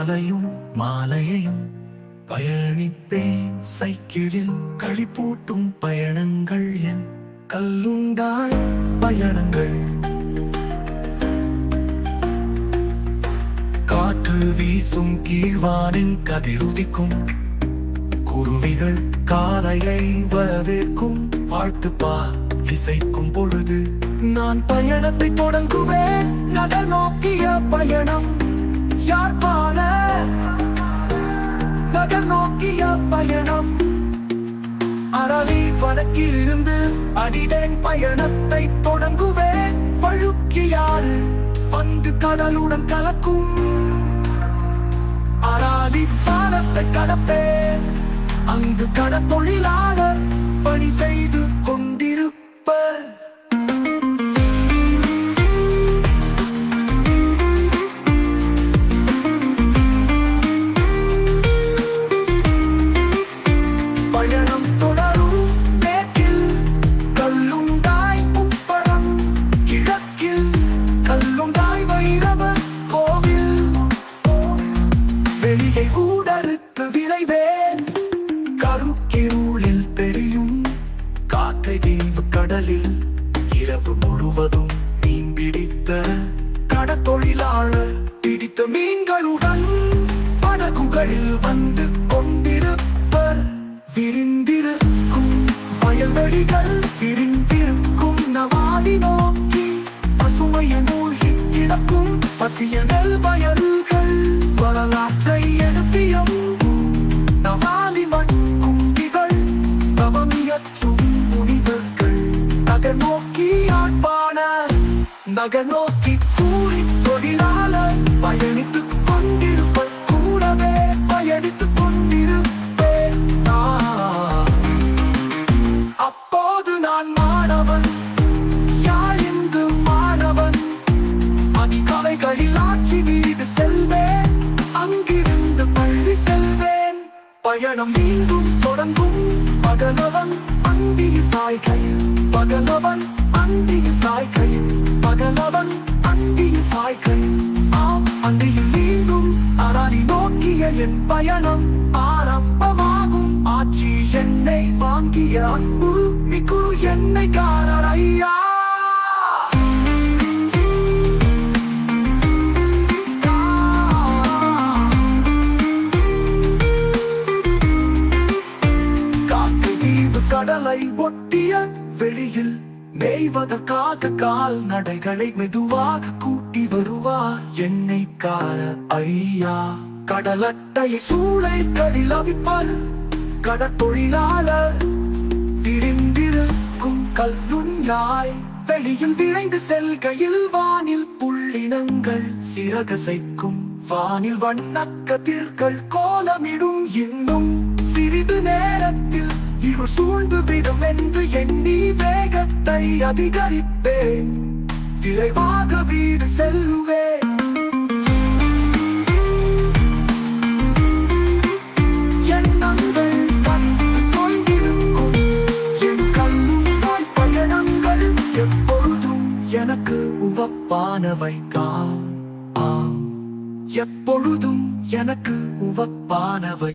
காலையும் மாலையையும் பயணிப்பேன். சைக்கிளில் களிப்பூட்டும் பயணங்கள் என் கல்லுண்டாய் பயணங்கள். காற்று வீசும் கீழ்வானின் கதிருதிக்கும் குருவிகள் காலையை வரவேற்கும் வாழ்த்துப்பா இசைக்கும் பொழுது நான் பயணத்தை தொடங்குவேன். நட நோக்கிய பயணம் யார் பாட நகர் நோக்கிய பயணம் அறவி வடக்கில் இருந்து அடிடேன் பயணத்தை தொடங்குவேன். பழுக்கியாறு பந்து கடலுடன் கலக்கும்? அராலி பாலத்தை கடப்பேன். அங்கு கடத்தொழிலாளர் பணி செய்து கொண்டிருப்பர். முழுவதும் மீன் பிடித்த கடத்தொழிலாளர் பிடித்த மீன்களுடன் படகுகளில் வந்து கொண்டிருப்பர் விரிந்திருக்கும் வயல்வெளிகள் விரிந்திருக்கும் நவாதி நோக்கி பசுமைய மூழ்கி கிடக்கும் பசிய நெல் வயல்கள் வரலாற்றை என நகர் நோக்கி கூலி தொழிலாளர் பயணித்துக் கொண்டிருப்பர். கூடவே பயணித்துக் கொண்டிருப்பேன் அப்போது நான் மாணவன் யார் இந்து மாணவன்? அதிகாலைகளில் ஆட்சி வீடு செல்வேன் அங்கிருந்து பள்ளி செல்வேன். பயணம் மீண்டும் தொடங்கும் பகலவன் அந்தியில் சாய்கையில் பகலவன் அந்தியில் சாய்கையில் பகலவன் அந்தியில் சாய்கையில் ஆம் அந்தியில் மீண்டும் அரணி நோக்கிய என் பயணம். ஆரம்பமாகும் ஆட்சி என்னை வாங்கிய அன்பு மிகு என்னை காணர் ஐயா. கடலை ஒட்டிய மேய்வதற்காக கால் நடைகளை மெதுவாக கூட்டி வருவார் என்னை கார ஐயா. கடலட்டை சூளை கடில் அவிப்பர் கடத்தொழிலாளர். விரிந்திருக்கும் கல்லுஞ்சாய் வெளியில் விரைந்து செல்கையில் வானில் புள்ளினங்கள் சிறகசைக்கும். வானில் வண்ண கதிர்கள் கோலமிடும் இன்னும் சிறிது நேரத்தில் ஒன்று சூழ்ந்துவிடும் என்று எண்ணி வேகத்தை அதிகரிப்பேன் விரைவாக வீடு செல்லுவேன். எனக்கு உவப்பானவை தான் எப்பொழுதும் எனக்கு உவப்பானவை